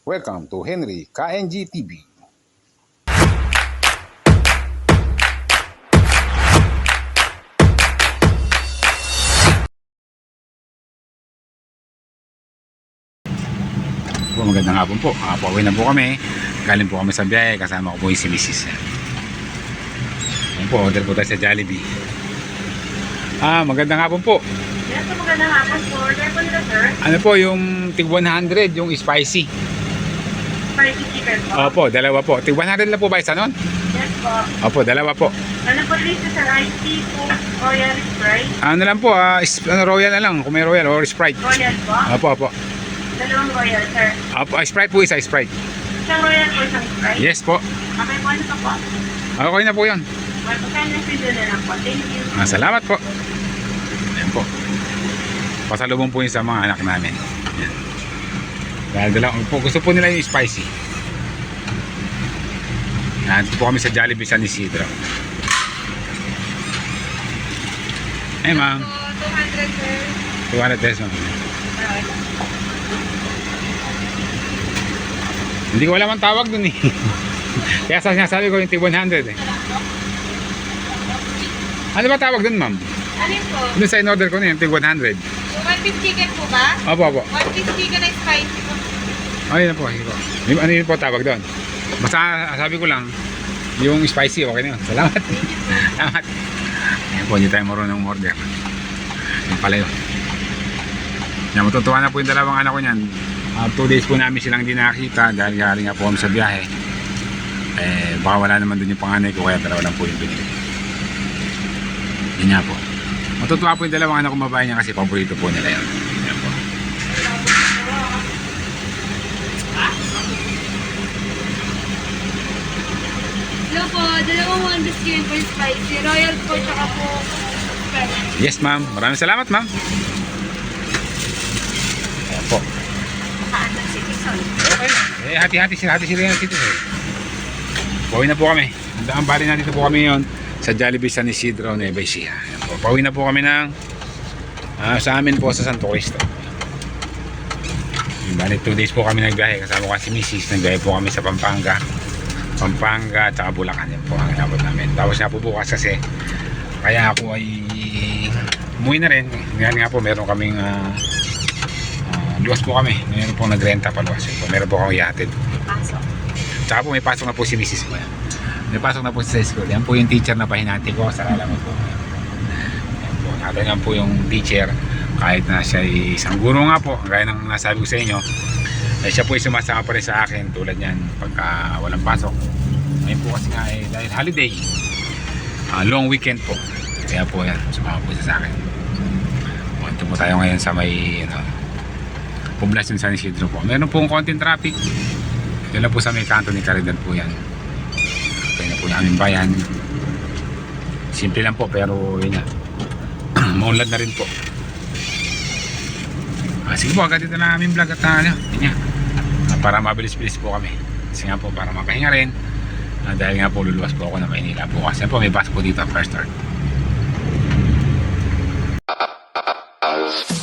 Welcome to Henry KNG TV. Po, magandang hapon po. Uh, pauwi na po kami. Galing po kami sa biyahe. Kasama ko po yung si Mrs. Ayan po, order po tayo sa Jollibee. Ah, magandang hapon po. Yes, magandang hapon po. Order po nila, sir. Ano po yung tig 100, yung spicy? Chicken po. Opo, dalawa po. Tig 100 lang po ba isa nun? Yes po. Opo, dalawa po. Ano po dito sa Ice tea po? Royal Sprite? Ano lang po, ah, is- ano, royal na lang, kung may royal or Sprite. Royal po? Opo, opo. Dalawang Royal, sir. Opo, ah, Sprite po isa, Sprite. Isang Royal po, isang Sprite? Yes po. Okay po, ano pa po? Okay na po yun. Pagkain na pwede na lang po. Thank you. Ah, salamat po. Ayan po. Pasalubong po yun sa mga anak namin. Ayan. Dahil dala, po, gusto po nila yung spicy. Yan, dito po kami sa Jollibee San Isidro. Hey ma'am, 200, sir. 200 pesos ma'am. Hindi ko alam ang tawag dun eh. Kaya sa sinasabi ko yung tig 100 eh. Ano ba tawag dun ma'am? Alin po? Dun sa in-order ko na yung tig 100. One piece chicken po ba? Opo, opo. One piece chicken na spicy po. Ayun na po, ayun po. Yung- Ano yun po tawag doon? Basta sabi ko lang, yung spicy, okay na yun. Salamat. Salamat. Ayan po, hindi tayo marunong order. Yan pala yun. Yan, matutuwa na po yung dalawang anak ko niyan. Uh, two days po namin silang di nakakita dahil galing nga po kami sa biyahe. Eh, baka wala naman dun yung panganay ko kaya dalawa lang po yung binili. Yan nga po. Matutuwa po yung dalawang anak ko babae niya kasi paborito po nila yun. Yan po. Hello po, dalawang one piece chicken po spicy. Royal po, tsaka po. Yes, ma'am. Maraming salamat, ma'am. Ayan po. Okay. Eh, hati-hati sila, hati sila yan dito eh. Pauwi na po kami. Ang bali na dito po kami yon sa Jollibee San Isidro, Nueva Ecija. Po. Pauwi na po kami ng ah, sa amin po sa Santo Cristo. Bali, two days po kami nagbiyahe. Kasama ko si Mrs. Nagbiyahe po kami sa Pampanga. Pampanga at saka Bulacan. Yan po ang inabot namin. Tapos nga po bukas kasi kaya ako ay umuwi na rin. Yan nga po, meron kaming ah, ah, luwas po kami. Meron po nagrenta pa luwas. Po. Meron po akong yatid. Pasok. Tsaka po may pasok na po si Mrs. ko. Yan. May pasok na po sa school. Yan po yung teacher na pahinati ko. Sa mo po. Yan po. Nakatangan po yung teacher. Kahit na siya ay isang guro nga po. Gaya ng nasabi ko sa inyo. Eh, siya po ay sumasama pa rin sa akin. Tulad yan pagka walang pasok. Ngayon po kasi nga eh, dahil holiday. ah, long weekend po. Kaya po yan. Sumama po siya sa akin. O, Ito po tayo ngayon sa may ano, Poblacion San Isidro po. Meron pong konting traffic. Lang po sa may kanto ni Caridad po yan ng aming bayan. Simple lang po pero yun na. Maunlad na rin po. Ah, sige po, agad dito na aming vlog at ah, ano, yun. Ah, para mabilis-bilis po kami. Kasi nga po, para makahinga rin. Ah, dahil nga po, luluwas po ako na Maynila po. Kasi po, may bus po dito, first start. Thank you.